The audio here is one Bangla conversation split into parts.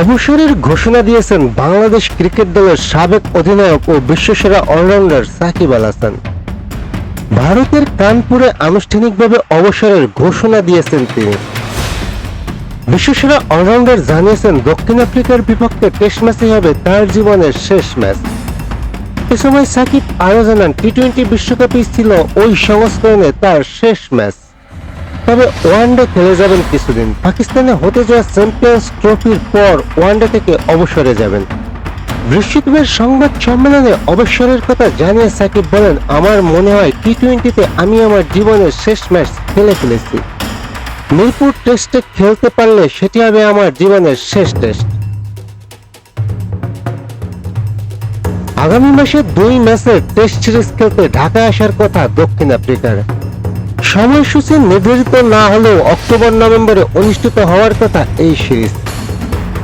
অবসরের ঘোষণা দিয়েছেন বাংলাদেশ ক্রিকেট দলের সাবেক অধিনায়ক ও বিশ্বসেরা অলরাউন্ডার সাকিব আল হাসান। ভারতের কানপুরে আনুষ্ঠানিকভাবে অবসরের ঘোষণা দিয়েছেন তিনি। বিশ্বসেরা অলরাউন্ডার জানিয়েছেন, দক্ষিণ আফ্রিকার বিপক্ষে টেস্ট ম্যাচই হবে তার জীবনের শেষ ম্যাচ। এ সময় সাকিব আরও জানান, টি টোয়েন্টি বিশ্বকাপই ছিল ওই সংস্করণে তার শেষ ম্যাচ। তবে ওয়ানডে খেলে যাবেন কিছুদিন। পাকিস্তানে হতে যাওয়া চ্যাম্পিয়ন্স ট্রফির পর ওয়ানডে থেকে অবসরে যাবেন। বৃহস্পতিবার সংবাদ সম্মেলনে অবসরের কথা জানিয়ে সাকিব বলেন, আমার মনে হয় টি টোয়েন্টিতে আমি আমার জীবনের শেষ ম্যাচ খেলে ফেলেছি। মিরপুর টেস্টে খেলতে পারলে সেটি হবে আমার জীবনের শেষ টেস্ট। আগামী মাসে দুই ম্যাচের টেস্ট সিরিজ খেলতে ঢাকায় আসার কথা দক্ষিণ আফ্রিকার। সময়সূচি নির্ধারিত না হলেও অক্টোবর, নভেম্বরে অনুষ্ঠিত হওয়ার কথা এই সিরিজ।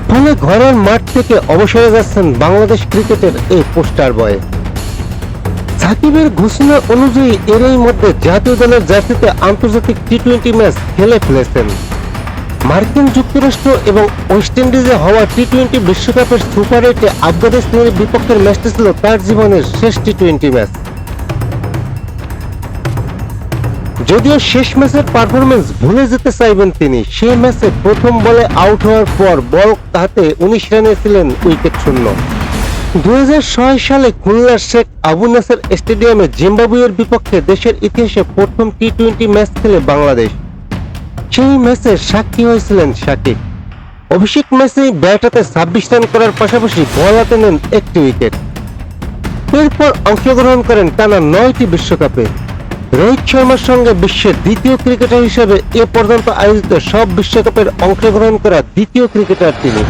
ফলে ঘরের মাঠ থেকে অবসরে যাচ্ছেন বাংলাদেশ ক্রিকেটের এই পোস্টার বয়। সাকিবের ঘোষণা অনুযায়ী এরই মধ্যে জাতীয় দলের জার্সিতে আন্তর্জাতিক টি টোয়েন্টি ম্যাচ খেলে ফেলেছেন। মার্কিন যুক্তরাষ্ট্র এবং ওয়েস্ট ইন্ডিজে হওয়া টি টোয়েন্টি বিশ্বকাপের সুপার এইটে আফগানিস্তানের বিপক্ষের ম্যাচটি ছিল তার জীবনের শেষ টি টোয়েন্টি ম্যাচ। যদিও শেষ ম্যাচের পারফরমেন্স ভুলে যেতে চাইবেন তিনি, সে ম্যাচে প্রথম বলে আউট হওয়ার পর বল হাতে উনিশ রানে ছিলেন উইকেট শূন্য। দুই সালে খুলনার শেখ আবু নাসের স্টেডিয়ামে জিম্বাবুয়ের বিপক্ষে দেশের ইতিহাসে প্রথম টি টোয়েন্টি ম্যাচ খেলে বাংলাদেশ। সেই ম্যাচে সাক্ষী হয়েছিলেন সাকিব। অভিষেক ম্যাচে ব্যাট হাতে ছাব্বিশ রান করার পাশাপাশি বল হাতে নেন একটি উইকেট এরপর অংশগ্রহণ করেন টানা নয়টি বিশ্বকাপে। রোহিত শর্মার সঙ্গে বিশ্বের দ্বিতীয় ক্রিকেটার হিসেবে এ পর্যন্ত আয়োজিত সব বিশ্বকাপের অংশগ্রহণ করা দ্বিতীয় ক্রিকেটার তিনি।